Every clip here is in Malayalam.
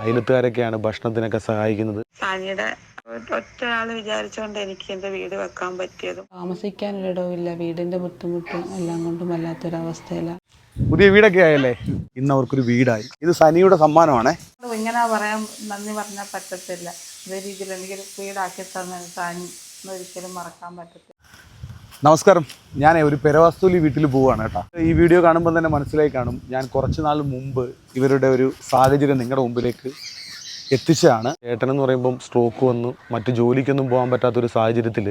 അയലത്തുകാരൊക്കെയാണ് ഭക്ഷണത്തിനൊക്കെ സഹായിക്കുന്നത്. സാനിയുടെ ഒറ്റ ആൾ വിചാരിച്ചുകൊണ്ട് എനിക്ക് എന്റെ വീട് വെക്കാൻ പറ്റിയതും. താമസിക്കാനൊരിടവുമില്ല. വീടിന്റെ ബുദ്ധിമുട്ടും എല്ലാം കൊണ്ടും വല്ലാത്തൊരവസ്ഥയിലാണ് പുതിയ വീടൊക്കെ ആയല്ലേ? ഇന്ന് അവർക്കൊരു വീടായി. ഇത് സനിയുടെ സമ്മാനമാണേ. ഇങ്ങനെ പറയാൻ നന്ദി പറഞ്ഞാൽ പറ്റത്തില്ല. ഇതേ രീതിയിൽ എനിക്കൊരു വീടാക്കി തന്നെ സാനി ഒരിക്കലും മറക്കാൻ പറ്റത്തില്ല. നമസ്കാരം. ഞാൻ ഒരു പെരവാസ്തുലി വീട്ടിൽ പോവുകയാണ് കേട്ടോ. ഈ വീഡിയോ കാണുമ്പോൾ തന്നെ മനസ്സിലായി കാണും. ഞാൻ കുറച്ച് നാൾ മുമ്പ് ഇവരുടെ ഒരു സാഹചര്യം നിങ്ങളുടെ മുമ്പിലേക്ക് എത്തിച്ചതാണ്. ചേട്ടനെന്ന് പറയുമ്പം സ്ട്രോക്ക് വന്നു. മറ്റു ജോലിക്കൊന്നും പോകാൻ പറ്റാത്തൊരു സാഹചര്യത്തിൽ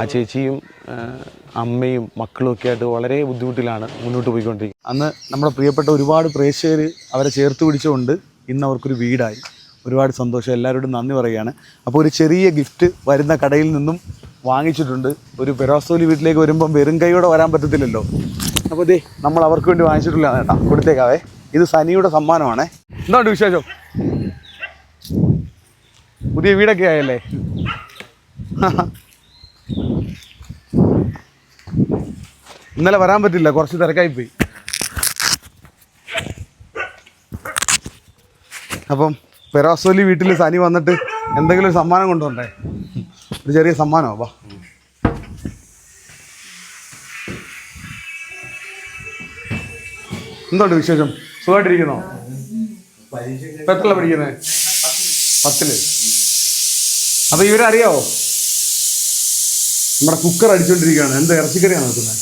ആ ചേച്ചിയും അമ്മയും മക്കളും ഒക്കെ ആയിട്ട് വളരെ ബുദ്ധിമുട്ടിലാണ് മുന്നോട്ട് പോയിക്കൊണ്ടിരിക്കുന്നത്. അന്ന് നമ്മുടെ പ്രിയപ്പെട്ട ഒരുപാട് പ്രേക്ഷകർ അവരെ ചേർത്ത് പിടിച്ചുകൊണ്ട് ഇന്ന് അവർക്കൊരു വീടായി. ഒരുപാട് സന്തോഷം. എല്ലാവരോടും നന്ദി പറയുകയാണ്. അപ്പോൾ ഒരു ചെറിയ ഗിഫ്റ്റ് വരുന്ന കടയിൽ നിന്നും വാങ്ങിച്ചിട്ടുണ്ട്. ഒരു പെരോസോലി വീട്ടിലേക്ക് വരുമ്പം വെറും കൈയോടെ വരാൻ പറ്റത്തില്ലല്ലോ. അപ്പോൾ ദേ നമ്മൾ അവർക്ക് വേണ്ടി വാങ്ങിച്ചിട്ടില്ല കേട്ടോ. കൊടുത്തേക്കാവേ. ഇത് സനിയുടെ സമ്മാനമാണേ. എന്തുകൊണ്ട് വിശേഷം? പുതിയ വീടൊക്കെ ആയല്ലേ? ഇന്നലെ വരാൻ പറ്റില്ല കുറച്ച് തിരക്കായി പോയി. അപ്പം പെരാസോലി വീട്ടിൽ സനി വന്നിട്ട് എന്തെങ്കിലും ഒരു സമ്മാനം കൊണ്ടുവന്നേ. ഒരു ചെറിയ സമ്മാനമോ വാ. എന്തുണ്ട് വിശേഷം? സുഖമായിട്ടിരിക്കുന്നോ ഇപ്പൊ എത്രല്ല പഠിക്കുന്നത് പത്തിൽ. അപ്പൊ ഇവരറിയാവോ നമ്മുടെ കുക്കർ അടിച്ചോണ്ടിരിക്കുകയാണ്. എന്ത് ഇറച്ചിക്കറിയാണ് നോക്കുന്നത്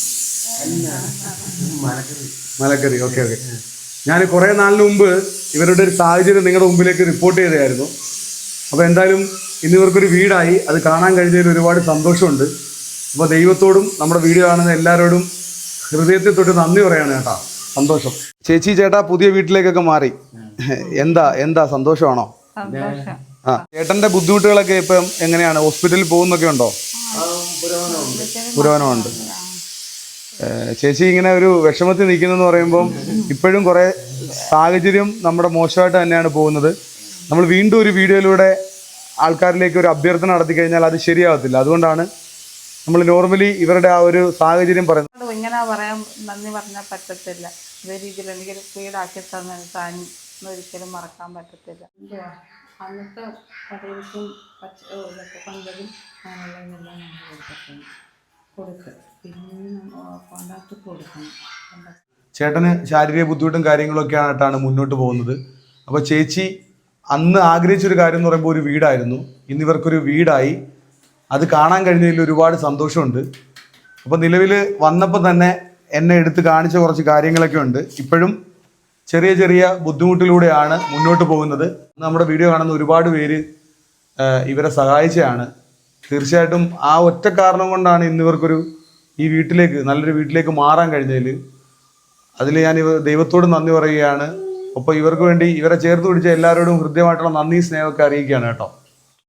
മലക്കറി. Okay okay. ഞാൻ കുറേ നാളിന് മുമ്പ് ഇവരുടെ ഒരു സാഹചര്യം നിങ്ങളുടെ മുമ്പിലേക്ക് റിപ്പോർട്ട് ചെയ്തായിരുന്നു അപ്പോൾ എന്തായാലും ഇന്ന് ഇവർക്കൊരു വീടായി അത് കാണാൻ കഴിഞ്ഞതിൽ ഒരുപാട് സന്തോഷമുണ്ട്. അപ്പോൾ ദൈവത്തോടും നമ്മുടെ വീഡിയോ കാണുന്ന എല്ലാവരോടും ഹൃദയത്തിൽ തൊട്ട് നന്ദി പറയാണ് ചേട്ടാ സന്തോഷം. ചേച്ചി ചേട്ടാ പുതിയ വീട്ടിലേക്കൊക്കെ മാറി. എന്താ എന്താ സന്തോഷമാണോ? സന്തോഷം. ആ ചേട്ടന്റെ ബുദ്ധിമുട്ടുകളൊക്കെ ഇപ്പം എങ്ങനെയാണ്? ഹോസ്പിറ്റലിൽ പോകുന്നൊക്കെ ഉണ്ടോ? പുരോഗമനമുണ്ട്. ചേച്ചി ഇങ്ങനെ ഒരു വിഷമത്തിൽ നിൽക്കുന്നെന്ന് പറയുമ്പം ഇപ്പോഴും കുറേ സാഹചര്യം നമ്മുടെ മോശമായിട്ട് തന്നെയാണ് പോകുന്നത്. നമ്മൾ വീണ്ടും ഒരു വീഡിയോയിലൂടെ ആൾക്കാരിലേക്ക് ഒരു അഭ്യർത്ഥന നടത്തി കഴിഞ്ഞാൽ അത് ശരിയാവത്തില്ല. അതുകൊണ്ടാണ് നമ്മൾ നോർമലി ഇവരുടെ ആ ഒരു സാഹചര്യം പറയുന്നത്. ഇങ്ങനെ പറയാൻ നന്ദി പറഞ്ഞാൽ പറ്റത്തില്ല. ഇതേ രീതിയിൽ എനിക്ക് വീടാക്കി തന്നെ സാനി ഒരിക്കലും മറക്കാൻ പറ്റത്തില്ല. അന്നത്തെ കടയിലേക്കും പച്ച ഇതൊക്കെ പന്തലും അങ്ങനെയുള്ളതെല്ലാം നമ്മൾ കൊടുത്തിട്ടുണ്ട്. കൊടുക്കുക പിന്നെ കോണ്ടാക്ട് കൊടുക്കണം. ചേട്ടന് ശാരീരിക ബുദ്ധിമുട്ടും കാര്യങ്ങളൊക്കെ ആയിട്ടാണ് മുന്നോട്ട് പോകുന്നത്. അപ്പോൾ ചേച്ചി അന്ന് ആഗ്രഹിച്ചൊരു കാര്യം എന്ന് പറയുമ്പോൾ ഒരു വീടായിരുന്നു. ഇന്ന് ഇവർക്കൊരു വീടായി. അത് കാണാൻ കഴിഞ്ഞതിൽ ഒരുപാട് സന്തോഷമുണ്ട്. അപ്പോൾ നിലവിൽ വന്നപ്പോൾ തന്നെ എന്നെ എടുത്ത് കാണിച്ച കുറച്ച് കാര്യങ്ങളൊക്കെ ഉണ്ട്. ഇപ്പോഴും ചെറിയ ചെറിയ ബുദ്ധിമുട്ടിലൂടെയാണ് മുന്നോട്ട് പോകുന്നത്. നമ്മുടെ വീഡിയോ കാണുന്ന ഒരുപാട് പേര് ഇവരെ സഹായിച്ചതാണ്. തീർച്ചയായിട്ടും ആ ഒറ്റ കാരണം കൊണ്ടാണ് ഇന്നിവർക്കൊരു ഈ വീട്ടിലേക്ക് നല്ലൊരു വീട്ടിലേക്ക് മാറാൻ കഴിഞ്ഞതിൽ അതിൽ ഞാൻ ദൈവത്തോട് നന്ദി പറയുകയാണ്. ഒപ്പം ഇവർക്ക് വേണ്ടി ഇവരെ ചേർത്ത് പിടിച്ച എല്ലാവരോടും ഹൃദ്യമായിട്ടുള്ള നന്ദി സ്നേഹമൊക്കെ അറിയിക്കുകയാണ് കേട്ടോ.